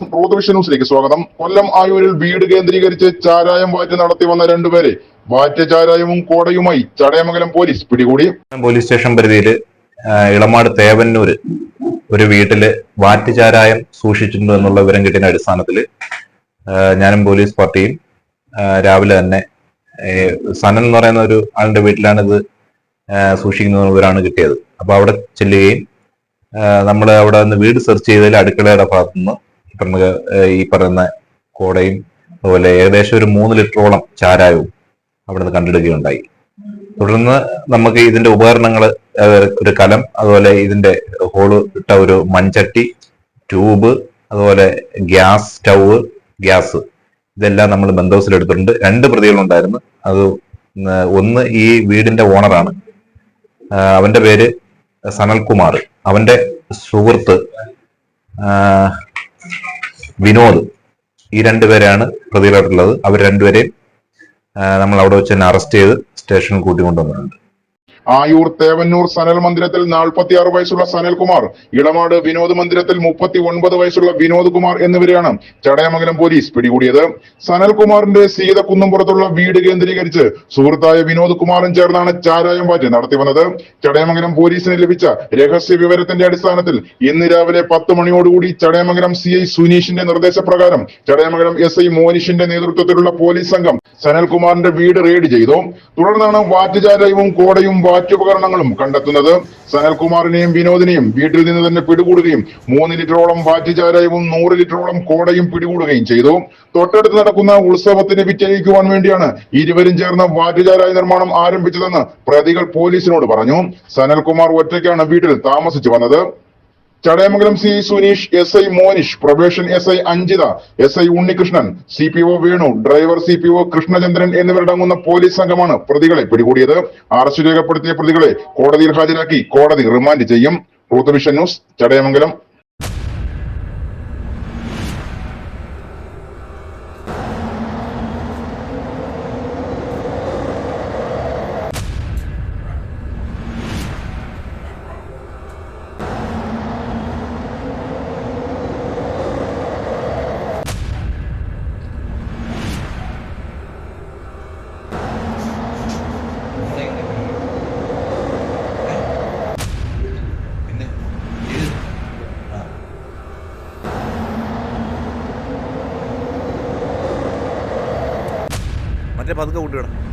Ruth ന്യൂസിലേക്ക് സ്വാഗതം. കൊല്ലം ആയൂരിൽ വീട് കേന്ദ്രീകരിച്ച് ചാരായം വാറ്റ് നടത്തി വന്ന രണ്ടുപേരെ വാറ്റ് ചാരായവും കോടയുമായി ചടയമംഗലം പോലീസ് പിടികൂടി. പോലീസ് സ്റ്റേഷൻ പരിധിയിൽ ഇളമാട് തേവന്നൂര് ഒരു വീട്ടിൽ വാറ്റുചാരായം സൂക്ഷിച്ചിട്ടുണ്ട് എന്നുള്ള വിവരം കിട്ടിയ അടിസ്ഥാനത്തിൽ ഞാനും പോലീസ് പാർട്ടിയും രാവിലെ തന്നെ സനൻ എന്ന് പറയുന്ന ഒരു ആളിന്റെ വീട്ടിലാണ് ഇത് സൂക്ഷിക്കുന്ന വിവരമാണ് കിട്ടിയത്. അപ്പൊ അവിടെ ചെല്ലുകയും നമ്മൾ അവിടെ നിന്ന് വീട് സെർച്ച് ചെയ്തതിൽ അടുക്കളയുടെ ഭാഗത്തുനിന്ന് പറഞ്ഞ ഈ പറയുന്ന കോടയും അതുപോലെ ഏകദേശം ഒരു മൂന്ന് ലിറ്ററോളം ചാരായവും അവിടെ നിന്ന് കണ്ടെടുക്കുകയുണ്ടായി. തുടർന്ന് നമുക്ക് ഇതിന്റെ ഉപകരണങ്ങൾ ഒരു കലം അതുപോലെ ഇതിന്റെ ഹോൾ ഇട്ട ഒരു മൺചട്ടി ട്യൂബ് അതുപോലെ ഗ്യാസ് സ്റ്റൗവ് ഗ്യാസ് ഇതെല്ലാം നമ്മൾ ബന്ധോസിൽ എടുത്തിട്ടുണ്ട്. രണ്ട് പ്രതികളുണ്ടായിരുന്നു. അത് ഒന്ന് ഈ വീടിന്റെ ഓണറാണ്. അവന്റെ പേര് സനൽകുമാർ. അവന്റെ സുഹൃത്ത് വിനോദ്. ഈ രണ്ടുപേരെയാണ് പ്രതികളായിട്ടുള്ളത്. അവർ രണ്ടുപേരെയും നമ്മൾ അവിടെ വെച്ച് തന്നെ അറസ്റ്റ് ചെയ്ത് സ്റ്റേഷനിൽ കൂട്ടിക്കൊണ്ടുവന്നിട്ടുണ്ട്. ആയൂർ തേവന്നൂർ സനൽ മന്ദിരത്തിൽ നാൽപ്പത്തി ആറ് വയസ്സുള്ള സനൽകുമാർ ഇളമാട് വിനോദ് മന്ദിരത്തിൽ മുപ്പത്തി ഒൻപത് വയസ്സുള്ള വിനോദ് കുമാർ എന്നിവരെയാണ് ചടയമംഗലം പോലീസ് പിടികൂടിയത്. സനൽകുമാറിന്റെ സീത കുന്നുംപുറത്തുള്ള വീട് കേന്ദ്രീകരിച്ച് സുഹൃത്തായ വിനോദ് കുമാറും ചേർന്നാണ് ചാരായം വാറ്റ് നടത്തി വന്നത്. ചടയമംഗലം പോലീസിന് ലഭിച്ച രഹസ്യ വിവരത്തിന്റെ അടിസ്ഥാനത്തിൽ ഇന്ന് രാവിലെ പത്ത് മണിയോടുകൂടി ചടയമംഗലം സി ഐ സുനീഷിന്റെ നിർദ്ദേശപ്രകാരം ചടയമംഗലം എസ് ഐ മോനിഷിന്റെ നേതൃത്വത്തിലുള്ള പോലീസ് സംഘം സനൽകുമാറിന്റെ വീട് റെയ്ഡ് ചെയ്തു. തുടർന്നാണ് വാറ്റുചാരായവും കോടയും വാറ്റുപകരണങ്ങളും കണ്ടെത്തുന്നത് സനൽകുമാറിനെയും വിനോദിനെയും വീട്ടിൽ നിന്ന് തന്നെ പിടികൂടുകയും മൂന്ന് ലിറ്ററോളം വാറ്റുചാരായവും നൂറ് ലിറ്ററോളം കോടയും പിടികൂടുകയും ചെയ്തു. തൊട്ടടുത്ത് നടക്കുന്ന ഉത്സവത്തിന് വിറ്റഴിക്കുവാൻ വേണ്ടിയാണ് ഇരുവരും ചേർന്ന് വാറ്റുചാരായ നിർമ്മാണം ആരംഭിച്ചതെന്ന് പ്രതികൾ പോലീസിനോട് പറഞ്ഞു. സനൽകുമാർ ഒറ്റയ്ക്കാണ് വീട്ടിൽ താമസിച്ചു വന്നത്. Chadayamangalam C Suneesh S I Monish probation S I Anjitha S I Unnikrishnan C P O Venu driver C P O Krishnachandran എന്നിവരടങ്ങുന്ന പോലീസ് സംഘമാണ് പ്രതികളെ പിടികൂടിയത്. അറസ്റ്റ് രേഖപ്പെടുത്തിയ പ്രതികളെ കോടതിയിൽ ഹാജരാക്കി. കോടതി റിമാൻഡ് ചെയ്യും. Ruth news Chadayamangalam. മറ്റേ പതുക്കെ കൂട്ടിവിടാം